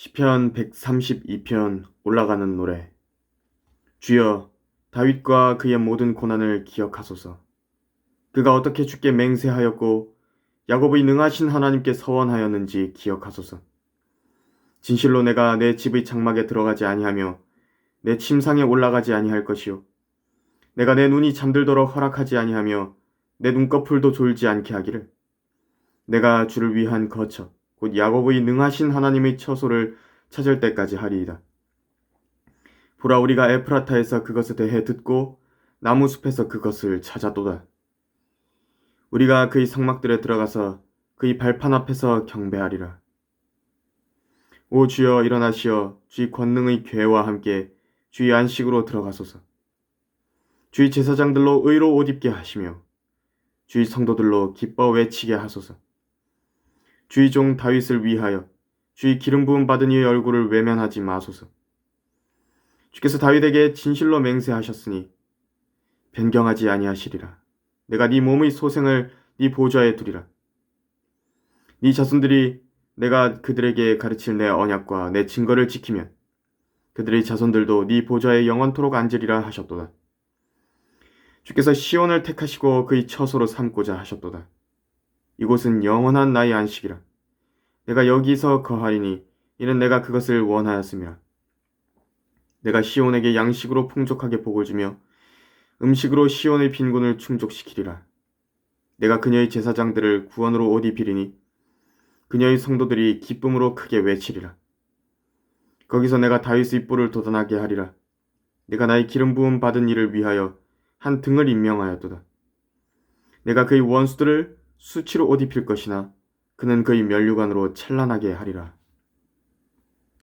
시편 132편 올라가는 노래. 주여 다윗과 그의 모든 고난을 기억하소서. 그가 어떻게 주께 맹세하였고 야곱의 능하신 하나님께 서원하였는지 기억하소서. 진실로 내가 내 집의 장막에 들어가지 아니하며 내 침상에 올라가지 아니할 것이요. 내가 내 눈이 잠들도록 허락하지 아니하며 내 눈꺼풀도 졸지 않게 하기를. 내가 주를 위한 거처 곧 야곱의 능하신 하나님의 처소를 찾을 때까지 하리이다. 보라 우리가 에프라타에서 그것에 대해 듣고 나무 숲에서 그것을 찾아도다. 우리가 그의 성막들에 들어가서 그의 발판 앞에서 경배하리라. 오 주여 일어나시어 주의 권능의 괴와 함께 주의 안식으로 들어가소서. 주의 제사장들로 의로 옷 입게 하시며 주의 성도들로 기뻐 외치게 하소서. 주의 종 다윗을 위하여 주의 기름 부음 받은 이의 얼굴을 외면하지 마소서. 주께서 다윗에게 진실로 맹세하셨으니 변경하지 아니하시리라. 내가 네 몸의 소생을 네 보좌에 두리라. 네 자손들이 내가 그들에게 가르칠 내 언약과 내 증거를 지키면 그들의 자손들도 네 보좌에 영원토록 앉으리라 하셨도다. 주께서 시온을 택하시고 그의 처소로 삼고자 하셨도다. 이곳은 영원한 나의 안식이라. 내가 여기서 거하리니 이는 내가 그것을 원하였음이라. 내가 시온에게 양식으로 풍족하게 복을 주며 음식으로 시온의 빈곤을 충족시키리라. 내가 그녀의 제사장들을 구원으로 옷 입히리니 그녀의 성도들이 기쁨으로 크게 외치리라. 거기서 내가 다윗의 뿔을 돋아나게 하리라. 내가 나의 기름 부음 받은 이를 위하여 한 등을 임명하였도다. 내가 그의 원수들을 수치로 옷 입힐 것이나 그는 그의 면류관으로 찬란하게 하리라.